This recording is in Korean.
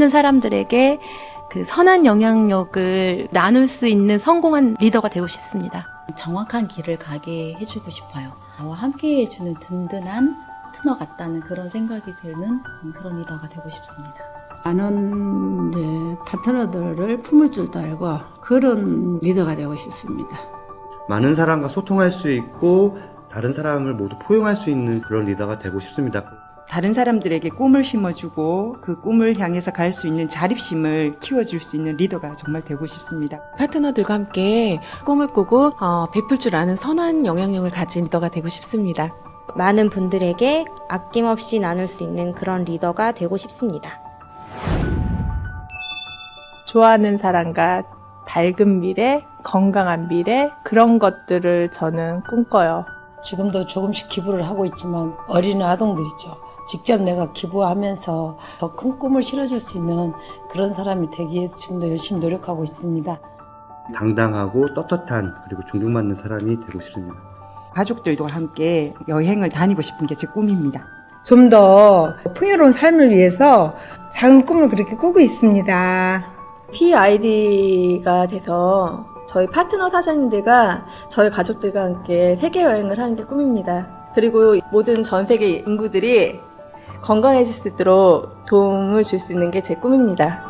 많은 사람들에게 그 선한 영향력을 나눌 수 있는 성공한 리더가 되고 싶습니다. 정확한 길을 가게 해주고 싶어요. 나와 함께 해주는 든든한 트너 같다는 그런 생각이 드는 그런 리더가 되고 싶습니다. 많은 이제 파트너들을 품을 줄도 알고 그런 리더가 되고 싶습니다. 많은 사람과 소통할 수 있고 다른 사람을 모두 포용할 수 있는 그런 리더가 되고 싶습니다. 다른 사람들에게 꿈을 심어주고 그 꿈을 향해서 갈 수 있는 자립심을 키워줄 수 있는 리더가 정말 되고 싶습니다. 파트너들과 함께 꿈을 꾸고 어, 베풀 줄 아는 선한 영향력을 가진 리더가 되고 싶습니다. 많은 분들에게 아낌없이 나눌 수 있는 그런 리더가 되고 싶습니다. 좋아하는 사람과 밝은 미래, 건강한 미래, 그런 것들을 저는 꿈꿔요. 지금도 조금씩 기부를 하고 있지만 어린 아동들 있죠. 직접 내가 기부하면서 더 큰 꿈을 실어줄 수 있는 그런 사람이 되기 위해서 지금도 열심히 노력하고 있습니다. 당당하고 떳떳한 그리고 존경받는 사람이 되고 싶습니다. 가족들과 함께 여행을 다니고 싶은 게 제 꿈입니다. 좀 더 풍요로운 삶을 위해서 작은 꿈을 그렇게 꾸고 있습니다. PID가 돼서 저희 파트너 사장님들과 저희 가족들과 함께 세계 여행을 하는 게 꿈입니다. 그리고 모든 전 세계 인구들이 건강해질 수 있도록 도움을 줄 수 있는 게 제 꿈입니다.